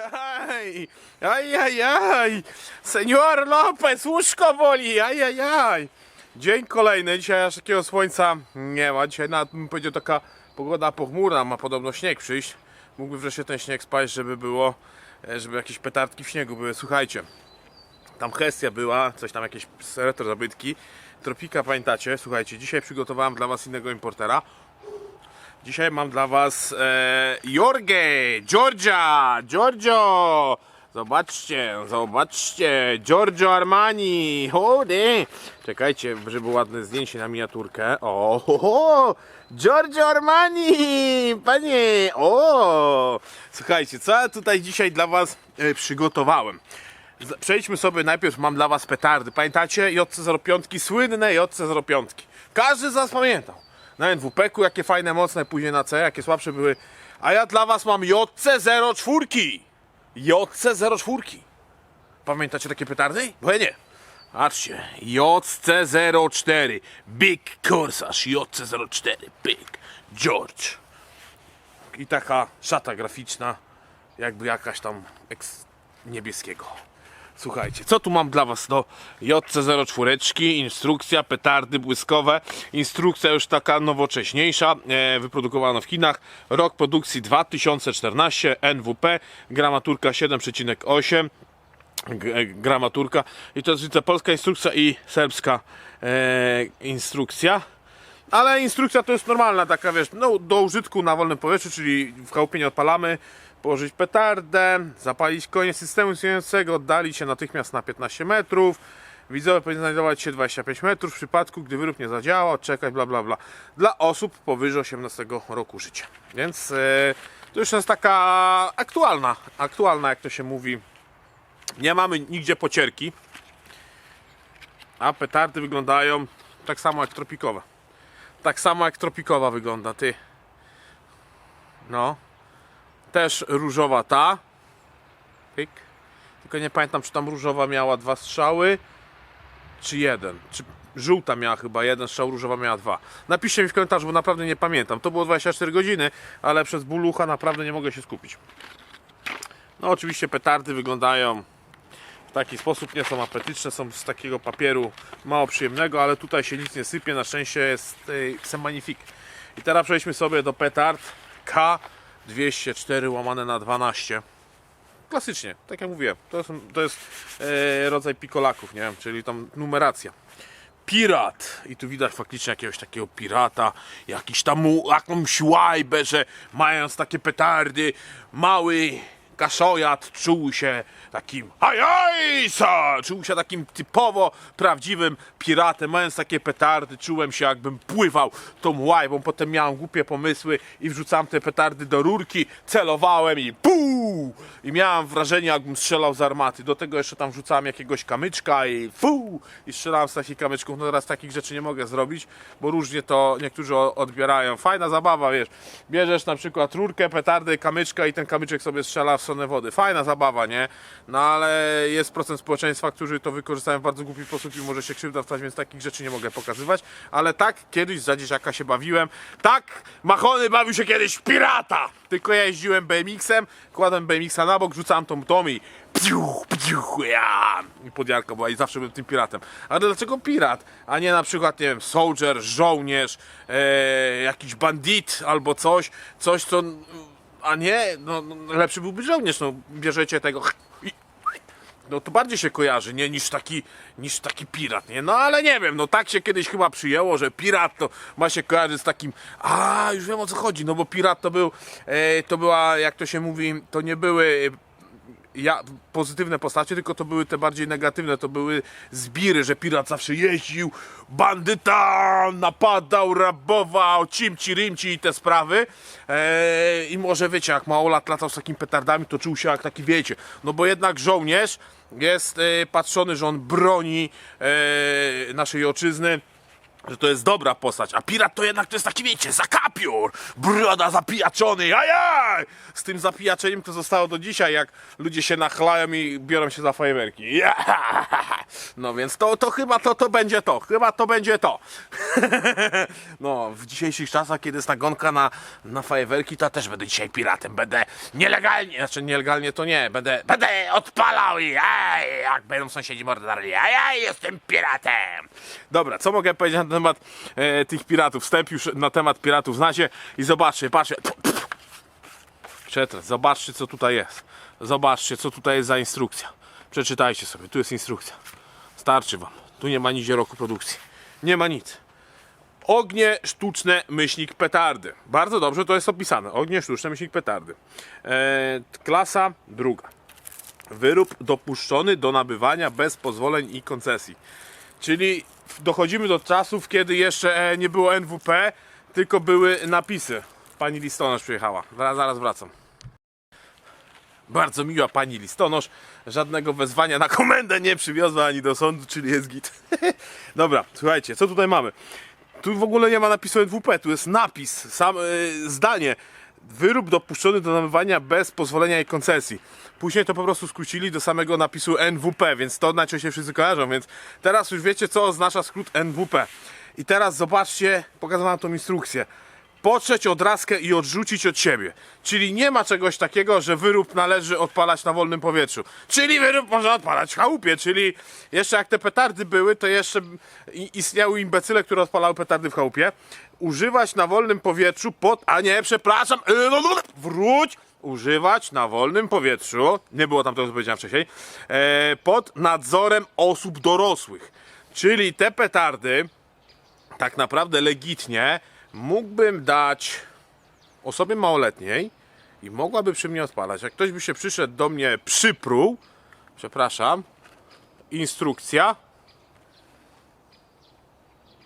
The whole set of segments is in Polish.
Aj, aj, aj, aj. Senior Lopez, łóżko boli, aj, aj, aj. Dzień kolejny, dzisiaj aż takiego słońca nie ma. Dzisiaj nawet bym powiedział taka pogoda pochmurna, ma podobno śnieg przyjść. Mógłby wreszcie ten śnieg spaść, żeby było, e, żeby jakieś petardki w śniegu były. Słuchajcie, tam Hestia była, coś tam jakieś retro zabytki. Tropika pamiętacie? Słuchajcie, dzisiaj przygotowałem dla was innego importera. Dzisiaj mam dla was e, Jorge, Giorgia, Giorgio. Zobaczcie, zobaczcie, Giorgio Armani. Hody. Czekajcie, żeby ładne zdjęcie na miniaturkę. O, ho, ho. Giorgio Armani, panie. O, słuchajcie, co ja tutaj dzisiaj dla was e, przygotowałem. Przejdźmy sobie najpierw, mam dla was petardy. Pamiętacie? JC05, słynne JC05. Każdy z was pamiętał. Na NWP-ku jakie fajne, mocne, później na C, jakie słabsze były. A ja dla was mam JC04. JC04. Pamiętacie takie petardy? Bo ja nie. Patrzcie, JC04, Big Corsage, JC04, Big George. I taka szata graficzna, jakby jakaś tam niebieskiego. Słuchajcie, co tu mam dla Was? No, JC04, instrukcja, petardy błyskowe, instrukcja już taka nowocześniejsza, e, wyprodukowana w Chinach, rok produkcji 2014, NWP, gramaturka 7,8, g- e, gramaturka i to jest widzę polska instrukcja i serbska e, instrukcja. Ale instrukcja to jest normalna, taka wiesz, no, do użytku na wolnym powietrzu, czyli w chałupie nie odpalamy, położyć petardę, zapalić koniec systemu istniejącego, oddalić się natychmiast na 15 metrów. Widzowie powinni znajdować się 25 metrów w przypadku, gdy wyrób nie zadziała, czekać, bla bla bla. Dla osób powyżej 18 roku życia. Więc e, to już jest taka aktualna, aktualna jak to się mówi. Nie mamy nigdzie pocierki, a petardy wyglądają tak samo jak tropikowe. Tak samo jak tropikowa wygląda, ty. No. Też różowa ta. Tylko nie pamiętam, czy tam różowa miała dwa strzały, czy jeden. Czy żółta miała chyba jeden strzał, różowa miała dwa. Napiszcie mi w komentarzu, bo naprawdę nie pamiętam. To było 24 godziny, ale przez ból ucha naprawdę nie mogę się skupić. No oczywiście petardy wyglądają w taki sposób, nie są apetyczne, są z takiego papieru mało przyjemnego, ale tutaj się nic nie sypie, na szczęście jest yy, Semagnifique. I teraz przejdźmy sobie do petard K204 łamane na 12. Klasycznie, tak jak mówiłem, to jest, to jest e, rodzaj pikolaków, nie czyli tam numeracja. Pirat! I tu widać faktycznie jakiegoś takiego pirata, jakiś tam jakąś łajbę, że mając takie petardy, mały kaszojat czuł się takim hajajsa! Czuł się takim typowo prawdziwym piratem, mając takie petardy, czułem się jakbym pływał tą łajbą, potem miałem głupie pomysły i wrzucałem te petardy do rurki, celowałem i puu! I miałem wrażenie jakbym strzelał z armaty, do tego jeszcze tam wrzucałem jakiegoś kamyczka i fu! I strzelałem z takich kamyczków, no teraz takich rzeczy nie mogę zrobić, bo różnie to niektórzy odbierają. Fajna zabawa, wiesz, bierzesz na przykład rurkę, petardę, kamyczka i ten kamyczek sobie strzela w wody. Fajna zabawa, nie? No ale jest procent społeczeństwa, którzy to wykorzystają w bardzo głupi sposób i może się krzywda stać, więc takich rzeczy nie mogę pokazywać. Ale tak, kiedyś za dzieciaka się bawiłem. Tak, Machony bawił się kiedyś pirata! Tylko ja jeździłem BMX-em, kładłem BMX-a na bok, rzucałem tą Tommy. Piuch, piuch, ja! I podjarka była i zawsze byłem tym piratem. Ale dlaczego pirat, a nie na przykład, nie wiem, soldier, żołnierz, e, jakiś bandit albo coś, coś co... A nie, no, no lepszy byłby żołnierz, no bierzecie tego no to bardziej się kojarzy, nie, niż taki, niż taki pirat, nie? No ale nie wiem, no tak się kiedyś chyba przyjęło, że pirat to ma się kojarzyć z takim, a już wiem o co chodzi, no bo pirat to był, e, to była, jak to się mówi, to nie były ja, pozytywne postacie, tylko to były te bardziej negatywne, to były zbiry, że pirat zawsze jeździł, bandyta napadał, rabował, cimci, rimci i te sprawy. Eee, I może wiecie, jak mało lat latał z takimi petardami, to czuł się jak taki, wiecie, no bo jednak żołnierz jest e, patrzony, że on broni e, naszej ojczyzny, że to jest dobra postać, a pirat to jednak to jest taki, wiecie, zakapiór, broda zapijaczony, ajaj! Z tym zapijaczeniem to zostało do dzisiaj, jak ludzie się nachlają i biorą się za fajerwerki. No więc to, to chyba to, to będzie to, chyba to będzie to. No, w dzisiejszych czasach, kiedy jest nagonka na, na fajerwerki, to też będę dzisiaj piratem, będę nielegalnie, znaczy nielegalnie to nie, będę, będę odpalał i ej, jak będą sąsiedzi mordarli, a ja jestem piratem. Dobra, co mogę powiedzieć temat e, tych piratów? Wstęp już na temat piratów znacie i zobaczcie, patrzcie. Przetrę, zobaczcie co tutaj jest. Zobaczcie co tutaj jest za instrukcja. Przeczytajcie sobie, tu jest instrukcja. Starczy wam. Tu nie ma nic roku produkcji. Nie ma nic. Ognie sztuczne, myślnik petardy. Bardzo dobrze to jest opisane. Ognie sztuczne, myślnik petardy. Eee, klasa druga. Wyrób dopuszczony do nabywania bez pozwoleń i koncesji. Czyli dochodzimy do czasów, kiedy jeszcze e, nie było NWP, tylko były napisy. Pani listonosz przyjechała. Zaraz, zaraz wracam. Bardzo miła pani listonosz. Żadnego wezwania na komendę nie przywiozła ani do sądu, czyli jest git. Dobra, słuchajcie, co tutaj mamy? Tu w ogóle nie ma napisu NWP, tu jest napis, sam y, zdanie. Wyrób dopuszczony do nabywania bez pozwolenia i koncesji. Później to po prostu skrócili do samego napisu NWP, więc to na się wszyscy kojarzą, więc teraz już wiecie co oznacza skrót NWP. I teraz zobaczcie, pokażę wam tą instrukcję. Potrzeć odrazkę i odrzucić od siebie. Czyli nie ma czegoś takiego, że wyrób należy odpalać na wolnym powietrzu. Czyli wyrób można odpalać w chałupie. Czyli jeszcze jak te petardy były, to jeszcze istniały imbecyle, które odpalały petardy w chałupie. Używać na wolnym powietrzu pod... A nie, przepraszam. Wróć! Używać na wolnym powietrzu, nie było tam tego, co powiedziałem wcześniej, e, pod nadzorem osób dorosłych. Czyli te petardy, tak naprawdę legitnie mógłbym dać osobie małoletniej i mogłaby przy mnie odpalać. Jak ktoś by się przyszedł do mnie, przypruł, przepraszam, instrukcja,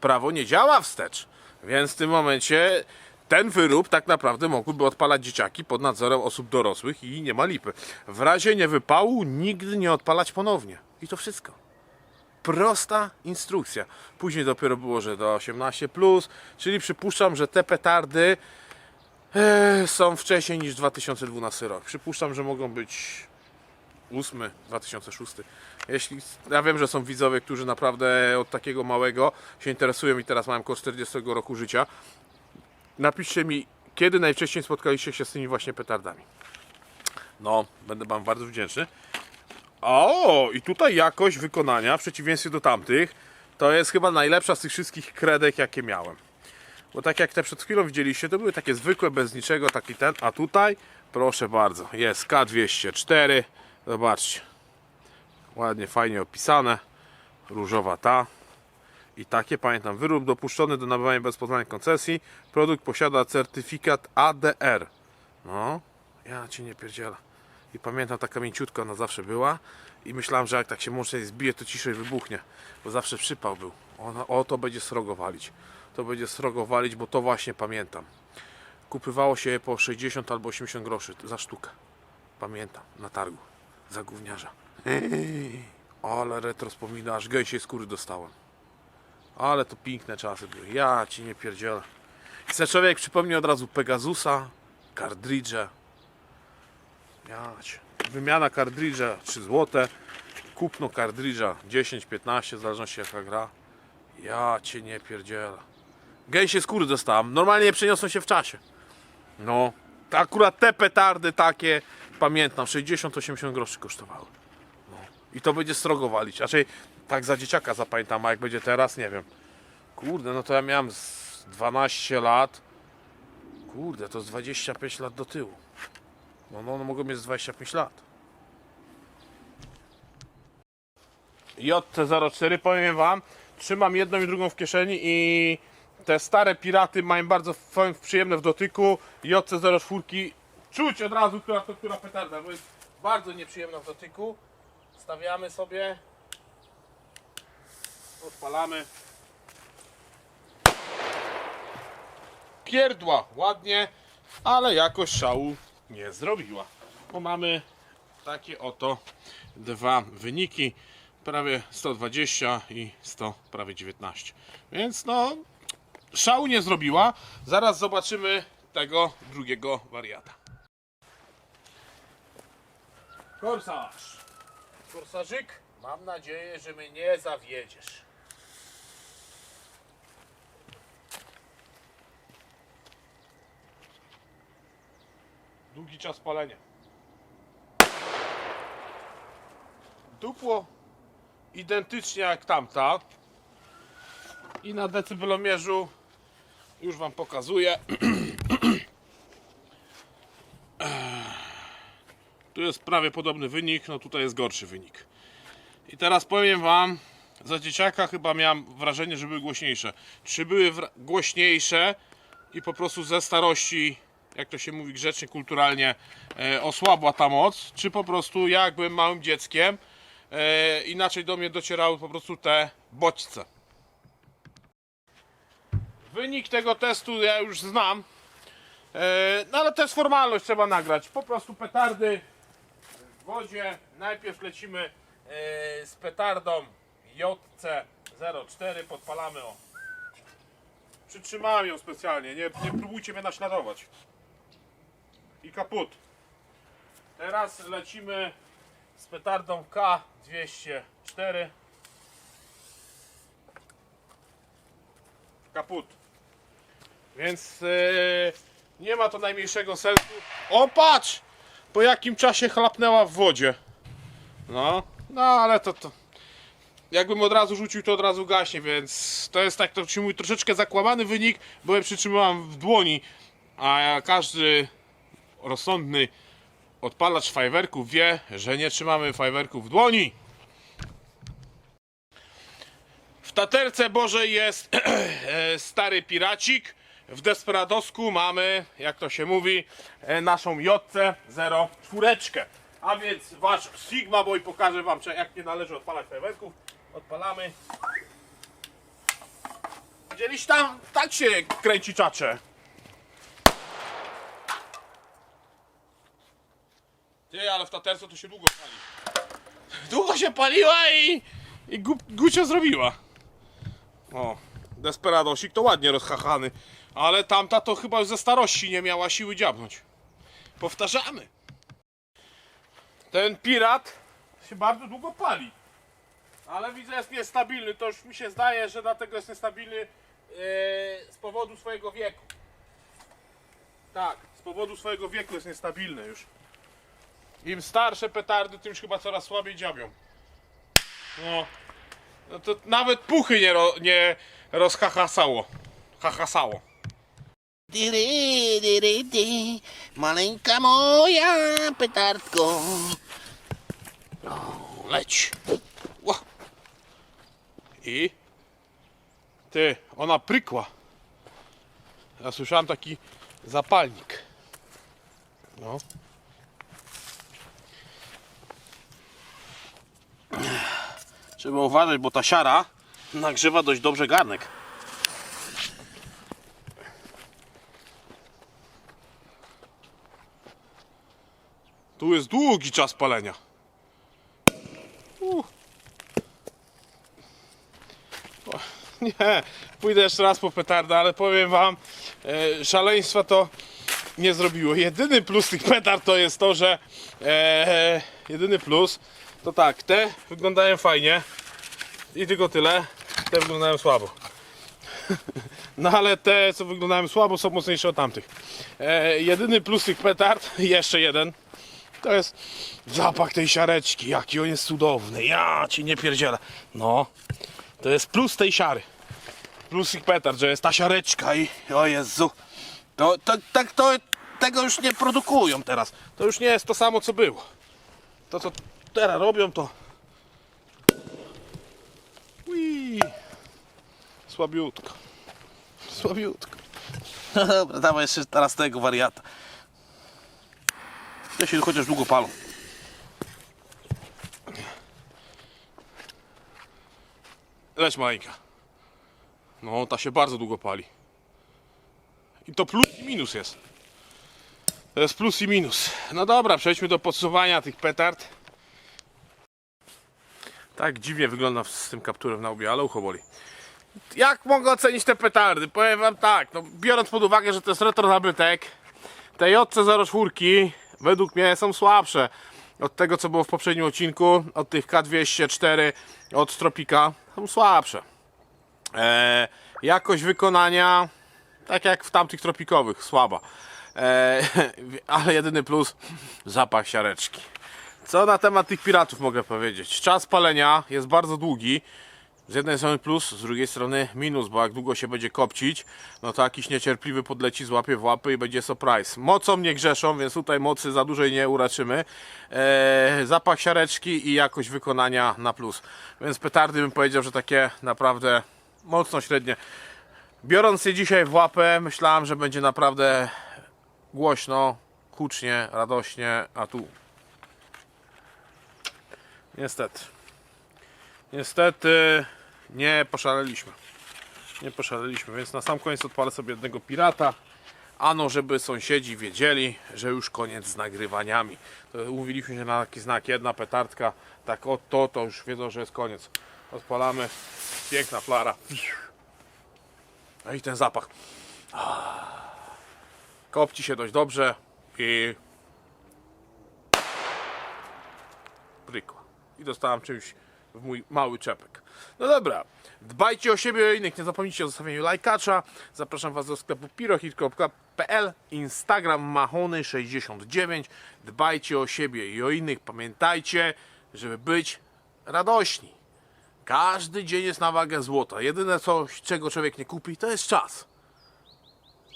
prawo nie działa wstecz. Więc w tym momencie ten wyrób tak naprawdę mógłby odpalać dzieciaki pod nadzorem osób dorosłych i nie ma lipy. W razie niewypału nigdy nie odpalać ponownie. I to wszystko prosta instrukcja. Później dopiero było, że do 18, czyli przypuszczam, że te petardy e, są wcześniej niż 2012 rok. Przypuszczam, że mogą być 8, 2006. Jeśli, ja wiem, że są widzowie, którzy naprawdę od takiego małego się interesują i teraz mają około 40 roku życia. Napiszcie mi, kiedy najwcześniej spotkaliście się z tymi właśnie petardami. No, będę Wam bardzo wdzięczny. O, i tutaj jakość wykonania, w przeciwieństwie do tamtych, to jest chyba najlepsza z tych wszystkich kredek, jakie miałem. Bo tak jak te przed chwilą widzieliście, to były takie zwykłe, bez niczego, taki ten, a tutaj, proszę bardzo, jest K204, zobaczcie, ładnie, fajnie opisane, różowa ta i takie, pamiętam, wyrób dopuszczony do nabywania bez pozwolenia koncesji, produkt posiada certyfikat ADR. No, ja ci nie pierdzielę. I pamiętam, taka mięciutka ona zawsze była i myślałem, że jak tak się mocniej zbije, to ciszej wybuchnie, bo zawsze przypał był. Ona, o, to będzie srogo walić. To będzie srogo walić, bo to właśnie pamiętam. Kupywało się je po 60 albo 80 groszy za sztukę. Pamiętam, na targu. Za gówniarza. Ale retro wspomina, aż gęsiej skóry dostałem. Ale to piękne czasy były. Ja ci nie pierdzielę. Chce człowiek przypomni od razu Pegasusa, Cardridge. Jać. Wymiana kardridża 3 zł. Kupno kardridża 10-15, w zależności jaka gra. Ja cię nie pierdzielę. Gęsie skóry dostałem. Normalnie przeniosą się w czasie. No. Akurat te petardy takie, pamiętam, 60-80 groszy kosztowały. I to będzie strogo walić. Raczej tak za dzieciaka zapamiętam, a jak będzie teraz, nie wiem. Kurde, no to ja miałem z 12 lat. Kurde, to z 25 lat do tyłu. No, no, no mogą mieć z 25 lat. JT04 powiem wam, trzymam jedną i drugą w kieszeni i te stare piraty mają bardzo przyjemne w dotyku. JT04 czuć od razu, która to która petarda, bo jest bardzo nieprzyjemna w dotyku. Stawiamy sobie, odpalamy. Pierdła ładnie, ale jakoś szału nie zrobiła. Bo mamy takie oto dwa wyniki. prawie 120 i 100 prawie 19. Więc no szału nie zrobiła. Zaraz zobaczymy tego drugiego wariata. Korsarz. Korsarzyk, mam nadzieję, że mnie nie zawiedziesz. Długi czas palenia. Dupło identycznie jak tamta. I na decybelomierzu już Wam pokazuję. Tu jest prawie podobny wynik, no tutaj jest gorszy wynik. I teraz powiem Wam, za dzieciaka chyba miałem wrażenie, że były głośniejsze. Czy były głośniejsze i po prostu ze starości, jak to się mówi grzecznie, kulturalnie, e, osłabła ta moc, czy po prostu ja jak byłem małym dzieckiem, e, inaczej do mnie docierały po prostu te bodźce. Wynik tego testu ja już znam, e, no ale to jest formalność, trzeba nagrać. Po prostu petardy wodzie. Najpierw lecimy e, z petardą JC04, podpalamy o. Przytrzymałem ją specjalnie, nie, nie próbujcie mnie naśladować. I kaput. Teraz lecimy z petardą K204. Kaput. Więc e, nie ma to najmniejszego sensu. O patrz! Po jakim czasie chlapnęła w wodzie. No, no ale to to. Jakbym od razu rzucił, to od razu gaśnie, więc to jest tak, to ci mój troszeczkę zakłamany wynik, bo ja przytrzymałam w dłoni, a każdy rozsądny odpalacz fajwerków wie, że nie trzymamy fajwerków w dłoni. W taterce Bożej jest e, stary piracik. W Desperadosku mamy, jak to się mówi, e, naszą Jotce 04. A więc wasz Sigma Boy pokaże wam, jak nie należy odpalać fajerwerków. Odpalamy. Widzieliście tam? Tak się kręci czacze. Ty, ale w taterce to się długo pali. Długo się paliła i, i zrobiła. O, Desperadosik to ładnie rozchachany, ale tamta to chyba już ze starości nie miała siły dziabnąć. Powtarzamy. Ten pirat się bardzo długo pali. Ale widzę jest niestabilny, to już mi się zdaje, że dlatego jest niestabilny yy, z powodu swojego wieku. Tak, z powodu swojego wieku jest niestabilny już. Im starsze petardy, tym już chyba coraz słabiej dziabią. No. No to nawet puchy nie, nie rozhahasało. Hahasało. Dyry, dyry, dy, maleńka moja petardko. Leć. Ła. I? Ty, ona prykła. Ja słyszałem taki zapalnik. No. Trzeba uważać, bo ta siara nagrzewa dość dobrze garnek. Tu jest długi czas palenia. Uh. O, Nie, pójdę jeszcze raz po petardę, ale powiem wam, e, szaleństwa to nie zrobiło. Jedyny plus tych petard to jest to, że e, jedyny plus to tak, te wyglądają fajnie i tylko tyle, te wyglądają słabo. No ale te, co wyglądają słabo, są mocniejsze od tamtych. E, jedyny plus tych petard, jeszcze jeden, to jest zapach tej siareczki, jaki on jest cudowny. Ja ci nie pierdzielę. No, to jest plus tej siary. Plus ich petard, że jest ta siareczka i o Jezu. To, to, tak, to, tego już nie produkują teraz. To już nie jest to samo, co było. To, co teraz robią, to... Słabiutko. Słabiutko. No dobra, dawaj jeszcze teraz tego wariata. Jeśli chociaż długo palą. Leć maleńka. No, ta się bardzo długo pali. I to plus i minus jest. To jest plus i minus. No dobra, przejdźmy do podsuwania tych petard. Tak dziwnie wygląda z tym kapturem na łbie, ale ucho boli. Jak mogę ocenić te petardy? Powiem wam tak, no, biorąc pod uwagę, że to jest retro nabytek, te JC04 według mnie są słabsze od tego, co było w poprzednim odcinku, od tych K204, od Tropika, są słabsze. E, jakość wykonania, tak jak w tamtych tropikowych, słaba. E, ale jedyny plus, zapach siareczki. Co na temat tych piratów mogę powiedzieć? Czas palenia jest bardzo długi. Z jednej strony plus, z drugiej strony minus, bo jak długo się będzie kopcić, no to jakiś niecierpliwy podleci, złapie w łapy i będzie surprise. Mocą nie grzeszą, więc tutaj mocy za dużej nie uraczymy. Eee, zapach siareczki i jakość wykonania na plus. Więc petardy bym powiedział, że takie naprawdę mocno średnie. Biorąc je dzisiaj w łapę, myślałem, że będzie naprawdę głośno, hucznie, radośnie, a tu niestety. Niestety nie poszaleliśmy. Nie poszaleliśmy, więc na sam koniec odpalę sobie jednego pirata. Ano, żeby sąsiedzi wiedzieli, że już koniec z nagrywaniami. To umówiliśmy się na taki znak, jedna petardka, tak o to, to już wiedzą, że jest koniec. Odpalamy, piękna flara. No i ten zapach. Kopci się dość dobrze i prykła. I dostałem czymś w mój mały czepek. No dobra, dbajcie o siebie i o innych. Nie zapomnijcie o zostawieniu lajkacza. Zapraszam Was do sklepu pirohit.pl Instagram mahony69. Dbajcie o siebie i o innych. Pamiętajcie, żeby być radośni. Każdy dzień jest na wagę złota. Jedyne coś, czego człowiek nie kupi, to jest czas.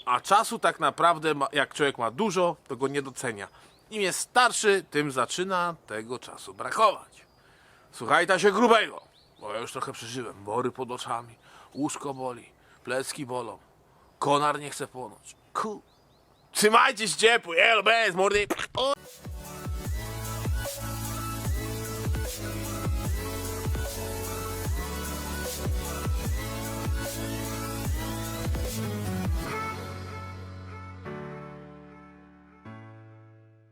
A czasu tak naprawdę, jak człowiek ma dużo, to go nie docenia. Im jest starszy, tym zaczyna tego czasu brakować. Słuchajcie się grubego, bo ja już trochę przeżyłem. Bory pod oczami, łóżko boli, plecki bolą, konar nie chce płonąć. Ku. Trzymajcie się ciepły, elo, bez mordy. O.